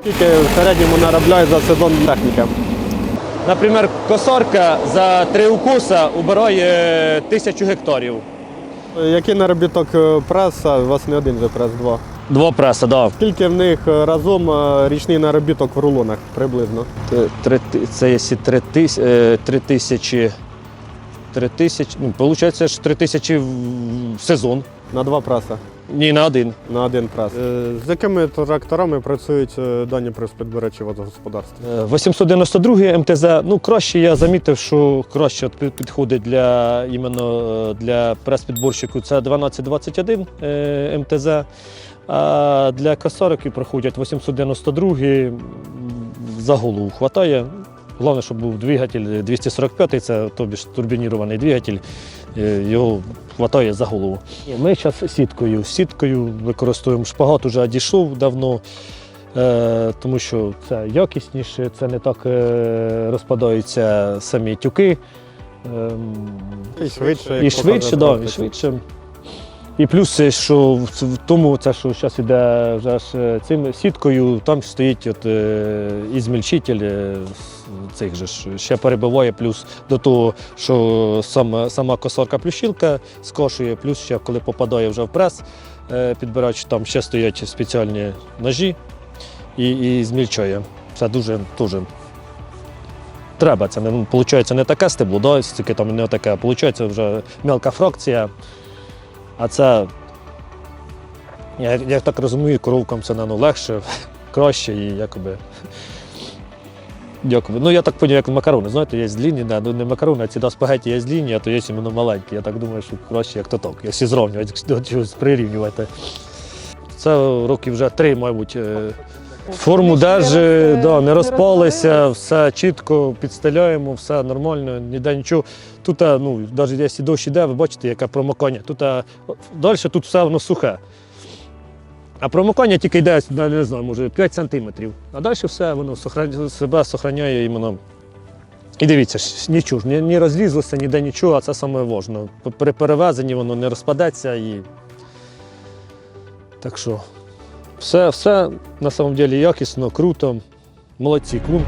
Скільки в середньому наробляє за сезон техніка? Наприклад, косарка за три укуса убирає тисячу гектарів. Який наробіток е, преса? У вас не один же прес, два. Два преса, так. Скільки в них е, разом е, річний наробіток в рулонах приблизно? Три, це якщо три, тис, е, три тисячі. Три тисячі. Ну, виходить, ж три тисячі в сезон. На два преса, Ні, на один. на один прес. Е, З якими тракторами працюють е, дані прес-підбирачі водогосподарства? Е, 892 МТЗ. Ну, краще я замітив, що краще підходить для іменно е, для прес-підборщику. Це 1221 е, МТЗ. А для косариків проходять 892 м, за голову хватає. Головне, щоб був двигатель 245, це тобі ж турбінірований двигатель, е, його хватає за голову. Ми зараз сіткою. Сіткою використовуємо шпагат, уже дійшов давно. Е, тому що це якісніше, це не так е, розпадаються самі тюки. Ем, І швидше. і швидше, да, і швидше. І плюс, що в тому, це, що зараз іде вже ж цим сіткою, там стоїть от, е, цих же ж ще перебиває, плюс до того, що сама, сама косарка плющілка скошує, плюс ще коли попадає вже в прес, е, підбирач, там ще стоять спеціальні ножі і, і змільчує. Це дуже, дуже треба. Це не, виходить, не таке стебло, да, тільки там не таке, виходить вже мелка фракція. А це, я, я так розумію, коровкам це ну, легше, краще і якоби. Якоби. Ну, я так поняв, як макарони. Знаєте, є длінні, да, ну не макарони, а ці да, спагеті є длінні, а то є іменно маленькі. Я так думаю, що краще як то так, якщо зрівнювати, до чогось прирівнювати. Це роки вже три, мабуть. е, Форму держи, да, не розпалися, все чітко підстеляємо, все нормально, ніде нічого. Тут, е, ну, навіть якщо дощ іде, ви бачите, яке промокання. Тут е, далі тут все воно сухе. А промокання тільки йде, ну, не знаю, може 5 сантиметрів. А далі все воно себе сохраняє іменно. І дивіться, нічого ж, не, ні розлізлося, ніде нічого, а це саме важливо. При перевезенні воно не розпадеться і. Так що, все, все на самом деле якісно, круто. Молодці, клум.